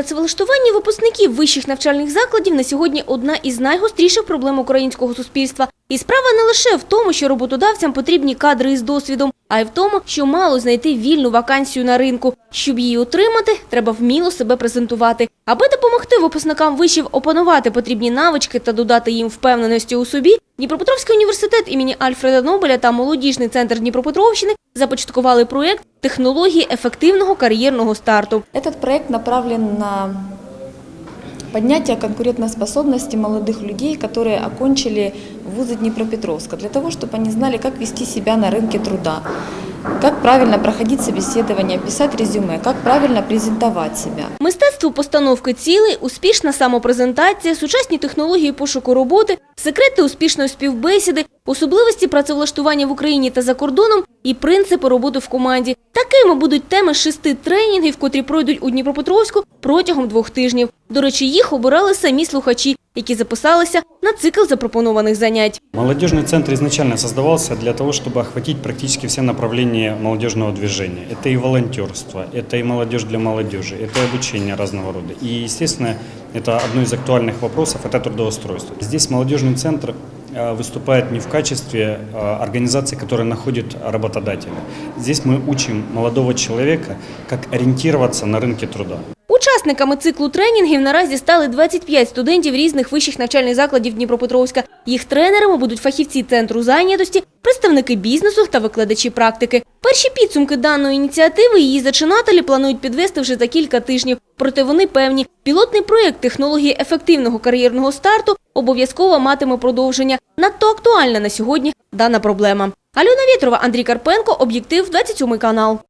Працевлаштування випускників вищих навчальних закладів на сьогодні одна із найгостріших проблем українського суспільства. І справа не лише в тому, що роботодавцям потрібні кадри із досвідом, а й в тому, що мало знайти вільну вакансію на ринку. Щоб її отримати, треба вміло себе презентувати. Аби допомогти випускникам вишів опанувати потрібні навички та додати їм впевненості у собі, Дніпропетровський університет імені Альфреда Нобеля та молодіжний центр Дніпропетровщини започаткували проєкт технології ефективного кар'єрного старту. Этот проект направлен на поднятие конкурентоспособности молодых людей, которые окончили вузы Днепропетровска, для того, чтобы они знали, как вести себя на рынке труда, как правильно проходить собеседование, писать резюме, как правильно презентовать себя. Мистецтво постановки цілей, успішна самопрезентація, сучасні технології пошуку роботи, секрети успішної співбесіди, особливості працевлаштування в Україні та за кордоном і принципи роботи в команді. Такими будуть теми шести тренінгів, котрі пройдуть у Дніпропетровську протягом двох тижнів. До речі, їх обирали самі слухачі, які записалися на цикл запропонованих занять. Молодежный центр изначально создавался для того, чтобы охватить практически все направления молодежного движения. Это и волонтерство, это и молодежь для молодежи, это и обучение разного рода. И, естественно, это одно из актуальных вопросов – это трудоустройство. Здесь молодежный центр э, выступает не в качестве э, организации, которая находит работодателя. Здесь мы учим молодого человека, как ориентироваться на рынке труда. Учасниками циклу тренінгів наразі стали 25 студентів різних вищих навчальних закладів Дніпропетровська. Їх тренерами будуть фахівці центру зайнятості, представники бізнесу та викладачі практики. Перші підсумки даної ініціативи її зачинателі планують підвести вже за кілька тижнів. Проте вони певні, пілотний проєкт технології ефективного кар'єрного старту обов'язково матиме продовження. Надто актуальна на сьогодні дана проблема. Альона Вєтрова, Андрій Карпенко, Об'єктив, 27 канал.